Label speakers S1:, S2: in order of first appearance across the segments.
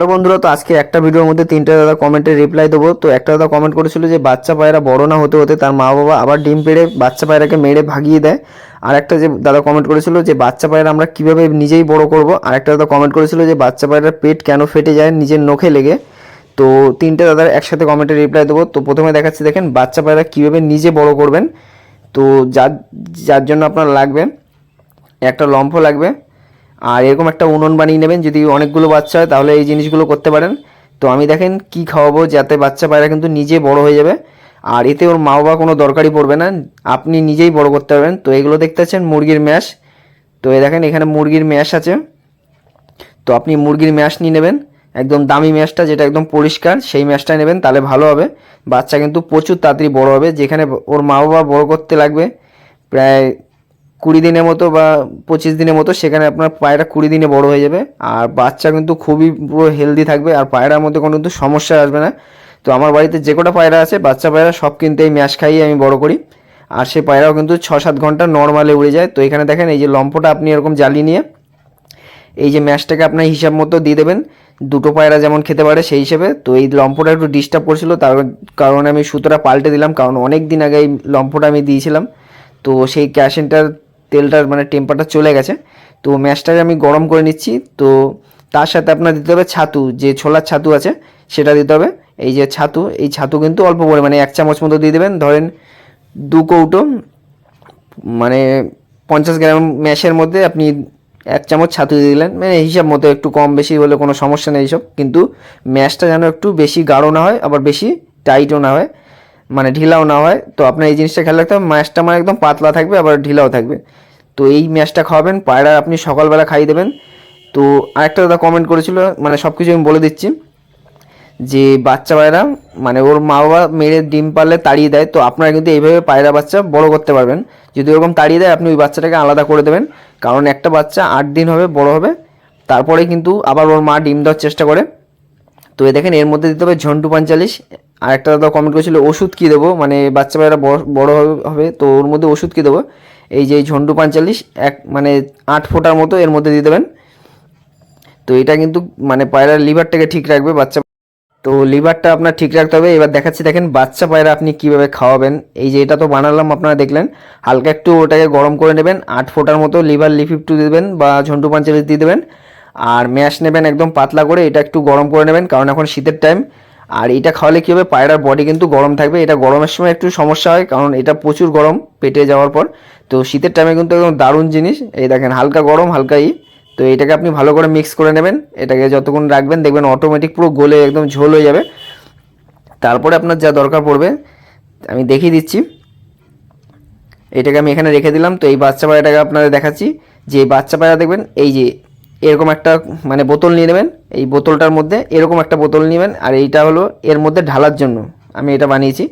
S1: তো বন্ধুরা, তো আজকে একটা ভিডিওর মধ্যে তিনটে দাদা কমেন্টে রিপ্লাই দেবো। তো একটা দাদা কমেন্ট করেছিল যে, বাচ্চা পায়রা বড় না হতে হতে তার মা বাবা আবার ডিম পেড়ে বাচ্চা পায়রাকে মেরে ভাগিয়ে দেয়। আর একটা যে দাদা কমেন্ট করেছিল যে, বাচ্চা পায়রা আমরা কীভাবে নিজেই বড় করব? আর একটা দাদা কমেন্ট করেছিল যে, বাচ্চা পায়রার পেট কেন ফেটে যায় নিজের নখে লেগে? তো তিনটে দাদার একসাথে কমেন্টে রিপ্লাই দেবো। তো প্রথমে দেখাচ্ছি, দেখেন, বাচ্চা পায়রা কীভাবে নিজে বড় করবেন? তো যার যার জন্য আপনার লাগবে, একটা লম্ফ লাগবে। আর এরকম একটা উনুন বানিয়ে নেবেন, যদি অনেকগুলো বাচ্চা হয়, তাহলে এই জিনিসগুলো করতে পারেন। তো আমি দেখেন কি খাওয়াবো, যাতে বাচ্চা পায়রা কিন্তু নিজে বড় হয়ে যাবে। আর এতে ওর মা বাবা কোনো দরকারই পড়বে না, আপনি নিজেই বড় করতে পারবেন। তো এগুলো দেখতে পাচ্ছেন, মুরগির ম্যাশ। তো এই দেখেন, এখানে মুরগির ম্যাশ আছে। তো আপনি মুরগির ম্যাশ নিয়ে নেবেন, একদম দামি ম্যাশটা, যেটা একদম পরিষ্কার, সেই ম্যাশটা নেবেন, তাহলে ভালো হবে। বাচ্চা কিন্তু প্রচুর তাড়াতাড়ি বড় হবে, যেখানে ওর মা বাবা বড় করতে লাগবে, প্রায় কুড়ি দিনের মতো বা পঁচিশ দিনের মতো, সেখানে আপনার পায়রা কুড়ি দিনে বড় হয়ে যাবে। আর বাচ্চা কিন্তু খুবই পুরো হেলদি থাকবে, আর পায়রার মধ্যে কোনো কিন্তু সমস্যা আসবে না। তো আমার বাড়িতে যে কটা পায়রা আছে, বাচ্চা পায়রা সব কিন্তু এই ম্যাশ খাইয়ে আমি বড় করি। আর সেই পায়রাও কিন্তু ছ সাত ঘণ্টা নর্মালে উড়ে যায়। তো এখানে দেখেন, এই যে লম্ফটা আপনি এরকম জ্বালিয়ে নিয়ে, এই যে ম্যাশটাকে আপনার হিসাব মতো দিয়ে দেবেন। দুটো পায়রা যেমন খেতে পারে সেই হিসেবে। তো এই লম্ফটা একটু ডিস্টার্ব করছিল, তার কারণে আমি সুতোটা পাল্টে দিলাম। কারণ অনেক দিন আগে এই লম্ফটা আমি দিয়েছিলাম। তো সেই ক্যাশেনটার তেলটার মানে টেম্পারটা চলে গেছে। তো ম্যাশটাকে আমি গরম করে নিচ্ছি। তো তার সাথে আপনার দিতে হবে ছাতু, যে ছোলার ছাতু আছে, সেটা দিতে হবে। এই যে ছাতু, এই ছাতু কিন্তু অল্প পরিমাণে এক চামচ মতো দিয়ে দেবেন। ধরেন দু কৌটো মানে পঞ্চাশ গ্রাম ম্যাশের মধ্যে আপনি এক চামচ ছাতু দিয়ে দিলেন। মানে হিসাব মতো একটু কম বেশি হলে কোনো সমস্যা নেই এইসব। কিন্তু ম্যাশটা যেন একটু বেশি গাঢ় না হয়, আবার বেশি টাইটও না হয়। মানে ঢিলাও না হয়, তো আপনার এই জিনিসটা খেয়াল রাখতে হবে। ম্যাশটা মানে একদম পাতলা থাকবে, আবার ঢিলাও থাকবে। তো এই ম্যাশটা খাওয়াবেন, পায়রা আপনি সকালবেলা খাইয়ে দেবেন। তো আরেকটা দাদা কমেন্ট করেছিল মানে সব কিছু আমি বলে দিচ্ছি, যে বাচ্চা পায়রা মানে ওর মা বাবা মেরে ডিম পারলে তাড়িয়ে দেয়, তো আপনারা কিন্তু এইভাবে পায়রা বাচ্চা বড় করতে পারবেন। যদি ওরকম তাড়িয়ে দেয়, আপনি ওই বাচ্চাটাকে আলাদা করে দেবেন। কারণ একটা বাচ্চা আট দিন হবে, বড় হবে, তারপরে কিন্তু আবার ওর মা ডিম দেওয়ার চেষ্টা করে। তো এ দেখেন, এর মধ্যে দিতে হবে ঝন্টু পঁয়তাল্লিশ আর একটা দাদা কমেন্ট করেছিল, ওষুধ কী দেবো? মানে বাচ্চা পায়রা বড় হবে- তো ওর মধ্যে ওষুধ কী দেবো? এই যে ঝন্টু পঁয়তাল্লিশ এক মানে আট ফোঁটার মতো এর মধ্যে দিয়ে দেবেন। তো এটা কিন্তু মানে পায়রার লিভারটাকে ঠিক রাখবে বাচ্চা। তো লিভারটা আপনার ঠিক রাখতে হবে। এবার দেখাচ্ছি, দেখেন, বাচ্চা পায়রা আপনি কীভাবে খাওয়াবেন। এই যে এটা তো বানালাম, আপনারা দেখলেন। হালকা একটু ওটাকে গরম করে নেবেন, আট ফোঁটার মতো লিভার লিফিপ টু দেবেন বা ঝন্টু পাঞ্চালিশ দিয়ে দেবেন। আর ম্যাশ নেবেন একদম পাতলা করে, এটা একটু গরম করে নেবেন, কারণ এখন শীতের টাইম আর এটা খাওয়ালে কী হবে, পায়রার বডি কিন্তু গরম থাকবে, এটা গরমের সময় একটু সমস্যা হয়, কারণ এটা প্রচুর গরম পেটে যাওয়ার পর। তো শীতের টাইমে কিন্তু একদম দারুণ জিনিস, এই দেখেন হালকা গরম, হালকা ই। তো এটাকে আপনি ভালো করে মিক্স করে নেবেন, এটাকে যতক্ষণ রাখবেন, দেখবেন অটোমেটিক পুরো গলে একদম ঝোল হয়ে যাবে। তারপরে আপনার যা দরকার পড়বে, আমি দেখিয়ে দিচ্ছি। এটাকে আমি এখানে রেখে দিলাম, তো এই বাচ্চা পায়রাটাকে আপনাদের দেখাচ্ছি। যে বাচ্চা পায়রা দেখবেন, এই যে এরকম একটা মানে বোতল নিয়ে নেবেন, এই বোতলটার মধ্যে এরকম একটা বোতল নেবেন, আর এইটা হলো এর মধ্যে ঢালার জন্য। আমি এটা বানিয়েছি।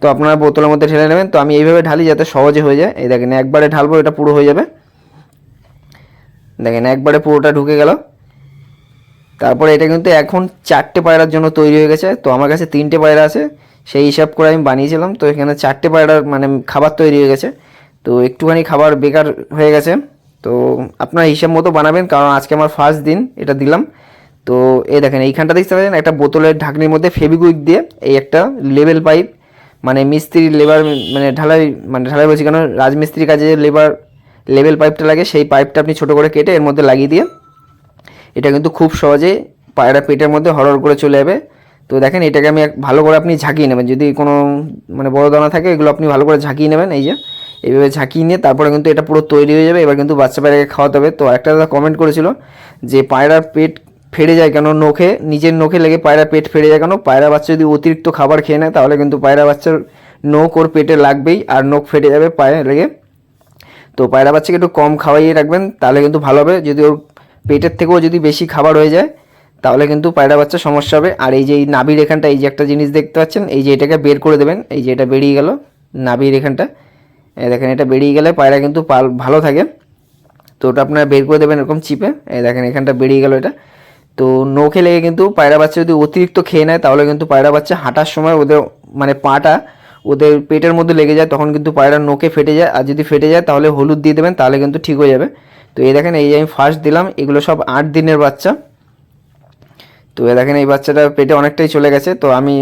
S1: তো আপনারা বোতলের মধ্যে ঢেলে নেবেন। তো আমি এইভাবে ঢালি যাতে সহজে হয়ে যায়। এই দেখেন, একবারে ঢালবো, এটা পুরো হয়ে যাবে। দেখেন, একবারে পুরোটা ঢুকে গেল। তারপরে এটা কিন্তু এখন চারটে পায়রার জন্য তৈরি হয়ে গেছে। তো আমার কাছে তিনটে পায়রা আছে। সেই হিসাব করে আমি বানিয়েছিলাম। তো এখানে চারটে পায়রার মানে খাবার তৈরি হয়ে গেছে। তো একটুখানি খাবার বেকার হয়ে গেছে। তো আপনার হিসাব মতো বানাবেন, কারণ আজকে আমার ফার্স্ট দিন, এটা দিলাম। তো এই দেখেন, এইখানটা দেখতে পাচ্ছেন, একটা বোতলের ঢাকনির মধ্যে ফেবিকুইক দিয়ে এই একটা লেবেল পাইপ মানে মিস্ত্রি লেবার মানে ঢালাই মানে ঢালাই বলছি কেন, রাজমিস্ত্রির কাজে যে লেবার লেভেল পাইপটা লাগে, সেই পাইপটা আপনি ছোটো করে কেটে এর মধ্যে লাগিয়ে দিয়ে, এটা কিন্তু খুব সহজেই পায়রা পেটের মধ্যে হরর করে চলে যাবে। তো দেখেন, এটাকে আমি ভালো করে আপনি ঝাঁকিয়ে নেবেন। যদি কোনো মানে বড় দানা থাকে, এগুলো আপনি ভালো করে ঝাঁকিয়ে নেবেন, এই যে। এইভাবে ঝাঁকিয়ে নিয়ে তারপরে কিন্তু এটা পুরো তৈরি হয়ে যাবে। এবার কিন্তু বাচ্চা পায়রাকে খাওয়াতে হবে। তো একটা দাদা কমেন্ট করেছিল যে পায়রার পেট ফেড়ে যায় কেন? নখে, নিজের নখে লেগে পায়রা পেট ফেড়ে যায় কেন? পায়রা বাচ্চা যদি অতিরিক্ত খাবার খেয়ে নেয়, তাহলে কিন্তু পায়রা বাচ্চার নখ ওর পেটে লাগবেই আর নখ ফেটে যাবে পায়ে লেগে। তো পায়রা বাচ্চাকে একটু কম খাওয়াইয়ে রাখবেন, তাহলে কিন্তু ভালো হবে। যদি ওর পেটের থেকেও যদি বেশি খাবার হয়ে যায়, তাহলে কিন্তু পায়রা বাচ্চা সমস্যা হবে। আর এই যে এই নাভির এখানটা এই যে একটা জিনিস দেখতে পাচ্ছেন, এই যে এটাকে বের করে দেবেন। এই যে এটা বেরিয়ে গেল নাভির এখানটা। দেখেন, এটা বেরিয়ে গেলে পায়রা কিন্তু পাল ভালো থাকে। তো ওটা আপনারা বের করে দেবেন এরকম চিপে। এই দেখেন, এখানটা বেরিয়ে গেল এটা। তো নখে লেগে কিন্তু পায়রা বাচ্চা যদি অতিরিক্ত খেয়ে নেয়, তাহলে কিন্তু পায়রা বাচ্চা হাঁটার সময় ওদের মানে পাটা ওদের পেটের মধ্যে লেগে যায়, তখন কিন্তু পায়রার নোকে ফেটে যায়। আর যদি ফেটে যায়, তাহলে হলুদ দিয়ে দেবেন, তাহলে কিন্তু ঠিক হয়ে যাবে। তো এই দেখেন, এই যে আমি ফার্স্ট দিলাম, এগুলো সব আট দিনের বাচ্চা। তো এ দেখেন, এই বাচ্চাটা পেটে অনেকটাই চলে গেছে। তো আমি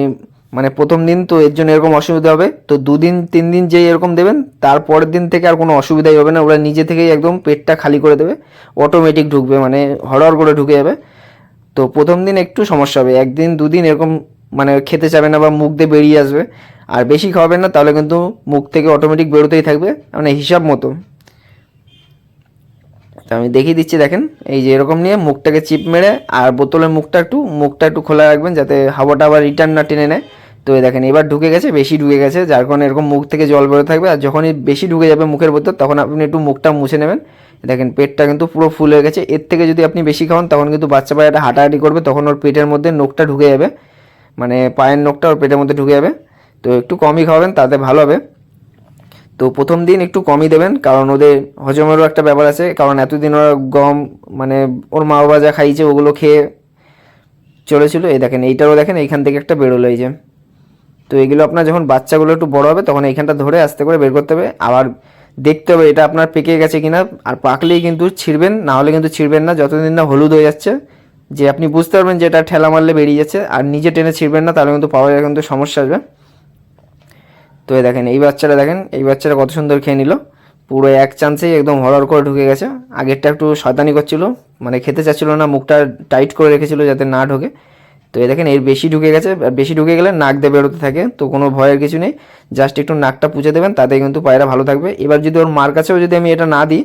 S1: মানে প্রথম দিন তো এর জন্য এরকম অসুবিধা হবে, তো দুদিন, তিন দিন যেই এরকম দেবেন, তারপরের দিন থেকে আর কোনো অসুবিধাই হবে না, ওরা নিজে থেকেই একদম পেটটা খালি করে দেবে অটোমেটিক ঢুকবে মানে হড়হড় করে ঢুকে যাবে। তো প্রথম দিন একটু সমস্যা হবে, একদিন, দুদিন এরকম মানে খেতে চাবে না বা মুখ দিয়ে বেরিয়ে আসবে, আর বেশি খাওয়াবেন না, তাহলে কিন্তু মুখ থেকে অটোমেটিক বেরোতেই থাকবে মানে হিসাব মতো। তো আমি দেখিয়ে দিচ্ছি, দেখেন, এই যে এরকম নিয়ে মুখটাকে চিপ মেরে, আর বোতলের মুখটা একটু মুখটা একটু খোলা রাখবেন, যাতে হাওয়াটা আবার রিটার্ন না টেনে নেয়। তো দেখেন, এবার ঢুকে গেছে, বেশি ঢুকে গেছে, যার কারণে এরকম মুখ থেকে জল বেরোতে থাকবে। আর যখনই বেশি ঢুকে যাবে মুখের ভেতর, তখন আপনি একটু মুখটা মুছে নেবেন। দেখেন, পেটটা কিন্তু পুরো ফুল হয়ে গেছে। এর থেকে যদি আপনি বেশি খাওয়ান, তখন কিন্তু বাচ্চা পায়রাটা হাঁটাহাঁটি করবে, তখন ওর পেটের মধ্যে নোকটা ঢুকে যাবে। মানে পায়ের নোকটা ওর পেটের মধ্যে ঢুকে যাবে। তো একটু কমই খাওয়াবেন, তাতে ভালো হবে। তো প্রথম দিন একটু কমই দেবেন, কারণ ওদের হজমেরও একটা ব্যাপার আছে, কারণ এতদিন ওরা গম মানে ওর মা বাবা যা খাইছে, ওগুলো খেয়ে চলেছিল। এই দেখেন, এইটারও দেখেন, এইখান থেকে একটা বেরোলো এই যে। তো এগুলো আপনার যখন বাচ্চাগুলো একটু বড় হবে, তখন এইখানটা ধরে আস্তে করে বের করতে হবে। আবার দেখতে হবে এটা আপনার পেকে গেছে কিনা। আর পাকলেই কিন্তু ছিঁড়বেন, না হলে কিন্তু ছিঁড়বেন না। যতদিন না হলুদ হয়ে যাচ্ছে, যে আপনি বুঝতে পারবেন যে এটা ঠেলা মারলে বেরিয়ে যাচ্ছে। আর নিজে টেনে ছিঁড়বেন না, তাহলে কিন্তু পাওয়া যায় কিন্তু সমস্যা আসবে। তো এই দেখেন, এই বাচ্চাটা দেখেন, এই বাচ্চাটা কত সুন্দর খেয়ে নিল। পুরো এক চান্সেই একদম হরর করে ঢুকে গেছে। আগেরটা একটু শয়তানি করছিল মানে খেতে চাচ্ছিল না, মুখটা টাইট করে রেখেছিল যাতে না ঢোকে। তো এই দেখেন, এর বেশি ঢুকে গেছে বেশি ঢুকে গেলে নাক দিয়ে বেরোতে থাকে, তো কোনো ভয়ের কিছু নেই। জাস্ট একটু নাকটা পুঁছে দেবেন, তাতে কিন্তু পায়রা ভালো থাকবে। এবার যদি ওর মার কাছেও যদি আমি এটা না দিই,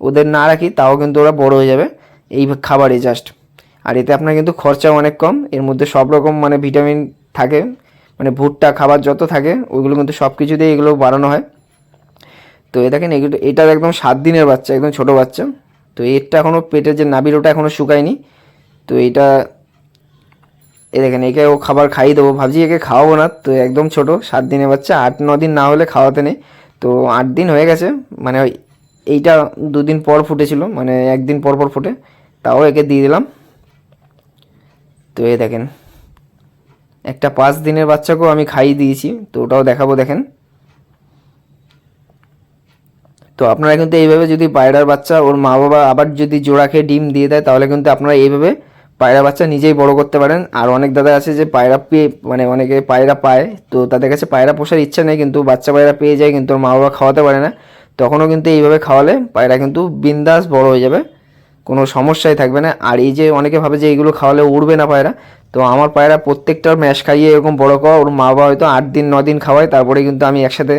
S1: ওদের না রাখি, তাও কিন্তু ওরা বড় হয়ে যাবে। এই খাবারে জাস্ট আর এতে আপনার কিন্তু খরচাও অনেক কম। এর মধ্যে সব রকম মানে ভিটামিন থাকে মানে ভুট্টা, খাবার যত থাকে ওইগুলো কিন্তু সব কিছু দিয়ে এগুলো বাড়ানো হয়। তো এ দেখেন, এগুলো, এটার একদম সাত দিনের বাচ্চা, একদম ছোট বাচ্চা। তো এরটা এখনও পেটের যে নাবির ওটা এখনও শুকায়নি। তো এইটা এ দেখেন, একে ও খাবার খাইয়ে দেবো। ভাবছি একে খাওয়াবো না। তো একদম ছোট, সাত দিনের বাচ্চা। আট, ন দিন না হলে খাওয়াতে নেই। তো আট দিন হয়ে গেছে। মানে এইটা দুদিন পর ফুটেছিল। মানে একদিন পর পর ফুটে। তাও একে দিয়ে দিলাম। তো এ দেখেন, একটা পাঁচ দিনের বাচ্চাকেও আমি খাইয়ে দিয়েছি। তো ওটাও দেখাবো, দেখেন। তো আপনারা কিন্তু এইভাবে যদি পায়রার বাচ্চা, ওর মা বাবা আবার যদি জোড়া খেয়ে ডিম দিয়ে দেয়, তাহলে কিন্তু আপনারা এইভাবে পায়রা বাচ্চা নিজেই বড় করতে পারেন। আর অনেক দাদা আছে যে পায়রা পেয়ে মানে অনেকে পায়রা পায়। তো তাদের কাছে পায়রা পোষার ইচ্ছা নেই, কিন্তু বাচ্চা পায়রা পেয়ে যায়, কিন্তু মা বাবা খাওয়াতে পারে না। তখনও কিন্তু এইভাবে খাওয়ালে পায়রা কিন্তু বিন্দাস বড় হয়ে যাবে। কোনো সমস্যাই থাকবে না। আর এই যে অনেকে ভাবে যে এইগুলো খাওয়ালে উড়বে না পায়রা, তো আমার পায়রা প্রত্যেকটার ম্যাশ খাইয়ে এরকম বড় করা ওর মা বাবা হয়তো আট দিন, ন দিন খাওয়ায়। তারপরে কিন্তু আমি একসাথে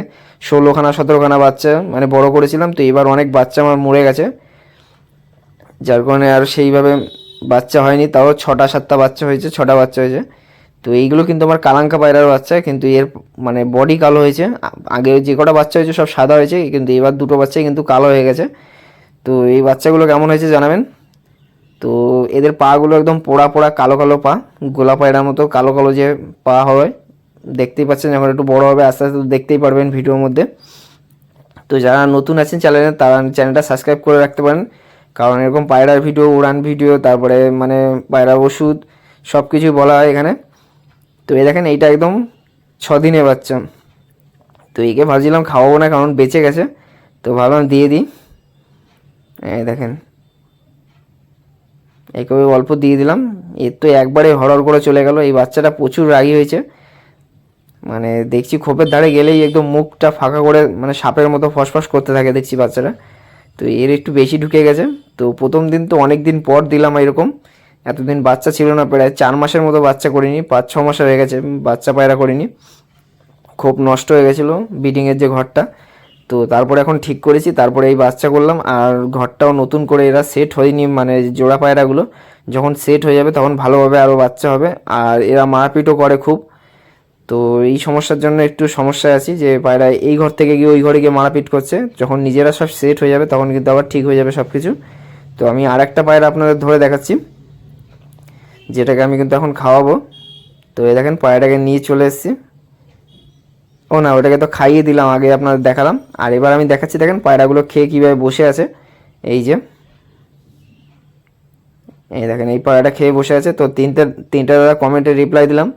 S1: ষোলোখানা, সতেরোখানা বাচ্চা মানে বড় করেছিলাম। তো এবার অনেক বাচ্চা আমার মরে গেছে। যার কারণে আর সেইভাবে বাচ্চা হয়নি, তাও ছটা, সাতটা বাচ্চা হয়েছে, ছটা বাচ্চা হয়েছে। তো এইগুলো কিন্তু আমার কালাঙ্কা পায়রার বাচ্চা, কিন্তু এর মানে বডি কালো হয়েছে। আগে যে কটা বাচ্চা হয়েছে সব সাদা হয়েছে, কিন্তু এবার দুটো বাচ্চাই কিন্তু কালো হয়ে গেছে। তো এই বাচ্চাগুলো কেমন হয়েছে জানাবেন? তো এদের পাগুলো একদম পোড়া পোড়া, কালো কালো পা। গোলা পায়রার মতো কালো কালো যে পা হয়, দেখতেই পাচ্ছেন, যখন একটু বড় হবে, আস্তে আস্তে দেখতেই পারবেন ভিডিওর মধ্যে। তো যারা নতুন আছেন চ্যানেলে তারা চ্যানেলটা সাবস্ক্রাইব করে রাখতে পারেন। কারণ এরকম পায়রার ভিডিও উড়ান ভিডিও তারপরে মানে পায়রা ওষুধ সব কিছুই বলা হয় এখানে। তো এই দেখেন, এইটা একদম ছ দিনের বাচ্চা। তো একে ভাবছিলাম খাওয়াবো না, কারণ বেঁচে গেছে। তো ভাবলাম দিয়ে দিই। এই দেখেন। একে অল্প দিয়ে দিলাম। এর তো একবারে হরর করে চলে গেল। এই বাচ্চাটা প্রচুর রাগী হয়েছে। মানে দেখছি খোপের ধারে গেলেই একদম মুখটা ফাঁকা করে মানে সাপের মতো ফসফস করতে থাকে দেখছি বাচ্চাটা। তো এর একটু বেশি ঢুকে গেছে। তো প্রথম দিন তো অনেক দিন পর দিলাম এরকম। এতদিন বাচ্চা ছিল না, প্রায় চার মাসের মতো বাচ্চা করিনি, পাঁচ, ছ মাস হয়ে গেছে বাচ্চা পায়রা করিনি। খুব নষ্ট হয়ে গেছিল বিডিংয়ের যে ঘরটা। তো তারপরে এখন ঠিক করেছি, তারপরে এই বাচ্চা করলাম। আর ঘরটাও নতুন করে এরা সেট হয়নি মানে জোড়া পায়রাগুলো। যখন সেট হয়ে যাবে, তখন ভালোভাবে আরও বাচ্চা হবে। আর এরা মারপিটও করে খুব। তো এই সমস্যার জন্য একটু সমস্যায় আছি যে পায়রা এই ঘর থেকে গিয়ে ওই ঘরে গিয়ে মারাপিট করছে। যখন নিজেরা সব সেট হয়ে যাবে তখন কিন্তু আবার ঠিক হয়ে যাবে সব কিছু তো আমি আর একটা পায়রা আপনাদের ধরে দেখাচ্ছি, যেটাকে আমি কিন্তু এখন খাওয়াবো। তো এই দেখেন পায়রাটাকে নিয়ে চলে এসেছি। ও না, ওটাকে তো খাইয়ে দিলাম, আগে আপনাদের দেখালাম। আর এবার আমি দেখাচ্ছি, দেখেন পায়রাগুলো খেয়ে কীভাবে বসে আছে। এই যে, এই দেখেন, এই পায়রাটা খেয়ে বসে আছে। তো তিনটে, তিনটা দাদা কমেন্টে রিপ্লাই দিলাম।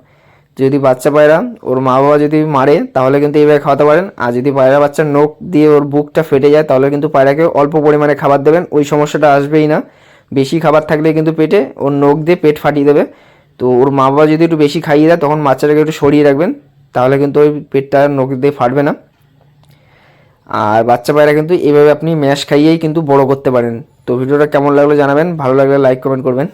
S1: যদি বাচ্চা পায়রা ওর মা বাবা যদি মারে, তাহলে কিন্তু এইভাবে খাওয়াতে পারেন। আর যদি পায়রা বাচ্চার নোখ দিয়ে ওর বুকটা ফেটে যায়, তাহলে কিন্তু পায়রাকে অল্প পরিমাণে খাবার দেবেন। ওই সমস্যাটা আসবেই না। বেশি খাবার থাকলে কিন্তু পেটে ওর নোখ দিয়ে পেট ফাটিয়ে দেবে। তো ওর মা বাবা যদি একটু বেশি খাইয়ে দেয়, তখন বাচ্চাটাকে একটু সরিয়ে রাখবেন। তাহলে কিন্তু ওই পেটটা নোখ দিয়ে ফাটবে না। আর বাচ্চা পায়রা কিন্তু এইভাবে আপনি ম্যাশ খাইয়েই কিন্তু বড় করতে পারেন। তো ভিডিওটা কেমন লাগল জানাবেন। ভালো লাগলে লাইক, কমেন্ট করবেন।